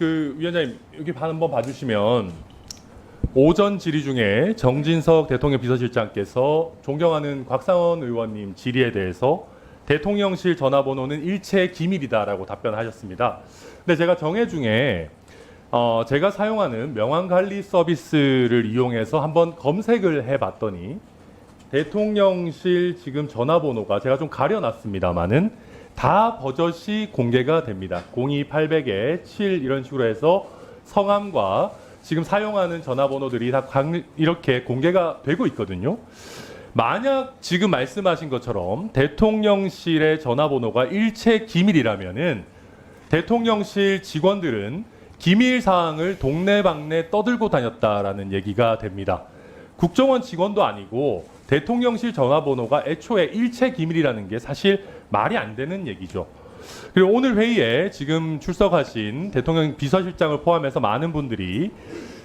그 위원장님 여기 한번 봐주시면 오전 질의 중에 정진석 대통령 비서실장께서 존경하는 곽상원 의원님 질의에 대해서 대통령실 전화번호는 일체 기밀이다라고 답변하셨습니다. 근데 제가 정해 중에 어, 제가 사용하는 명함 관리 서비스를 이용해서 한번 검색을 해봤더니 대통령실 지금 전화번호가 제가 좀 가려놨습니다만은 다 버젓이 공개가 됩니다. 02800에 7 이런 식으로 해서 성함과 지금 사용하는 전화번호들이 다 강- 이렇게 공개가 되고 있거든요. 만약 지금 말씀하신 것처럼 대통령실의 전화번호가 일체 기밀이라면은 대통령실 직원들은 기밀 사항을 동네방네 떠들고 다녔다라는 얘기가 됩니다. 국정원 직원도 아니고 대통령실 전화번호가 애초에 일체 기밀이라는 게 사실 말이 안 되는 얘기죠. 그리고 오늘 회의에 지금 출석하신 대통령 비서실장을 포함해서 많은 분들이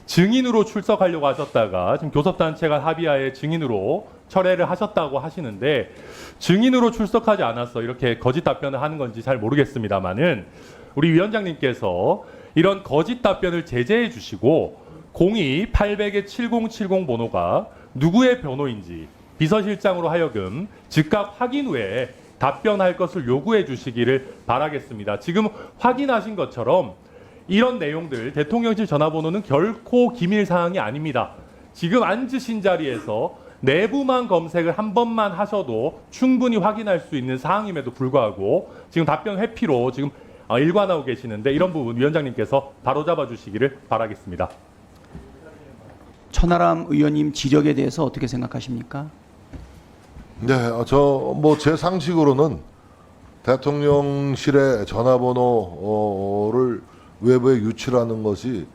증인으로 출석하려고 하셨다가 지금 교섭단체가 합의하에 증인으로 철회를 하셨다고 하시는데 증인으로 출석하지 않아서 이렇게 거짓 답변을 하는 건지 잘 모르겠습니다만은 우리 위원장님께서 이런 거짓 답변을 제재해 주시고 02 800의 7070 번호가 누구의 번호인지 비서실장으로 하여금 즉각 확인 후에 답변할 것을 요구해 주시기를 바라겠습니다. 지금 확인하신 것처럼 이런 내용들 대통령실 전화번호는 결코 기밀 사항이 아닙니다. 지금 앉으신 자리에서 내부만 검색을 한 번만 하셔도 충분히 확인할 수 있는 사항임에도 불구하고 지금 답변 회피로 지금 어, 일관하고 계시는데 이런 부분 위원장님께서 바로잡아 주시기를 바라겠습니다. 천하람 의원님 지적에 대해서 어떻게 생각하십니까? 네, 저 뭐 제 상식으로는 대통령실의 전화번호를 외부에 유출하는 것이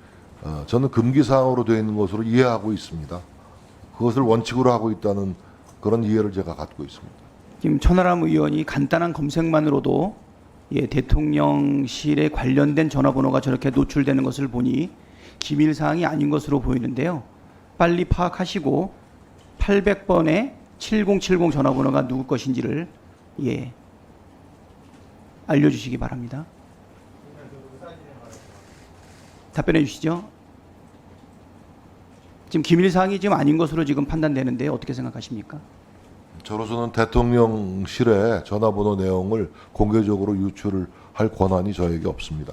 어, 저는 금기 사항으로 되어 있는 것으로 이해하고 있습니다. 그것을 원칙으로 하고 있다는 그런 이해를 제가 갖고 있습니다. 지금 천하람 의원이 간단한 검색만으로도 예, 대통령실에 관련된 전화번호가 저렇게 노출되는 것을 보니 기밀 사항이 아닌 것으로 보이는데요. 빨리 파악하시고 800번의 7070 전화번호가 누구 것인지를 예, 알려주시기 바랍니다. 답변해 주시죠. 지금 기밀 사항이 지금 아닌 것으로 지금 판단되는데 어떻게 생각하십니까? 저로서는 대통령실의 전화번호 내용을 공개적으로 유출을 할 권한이 저에게 없습니다.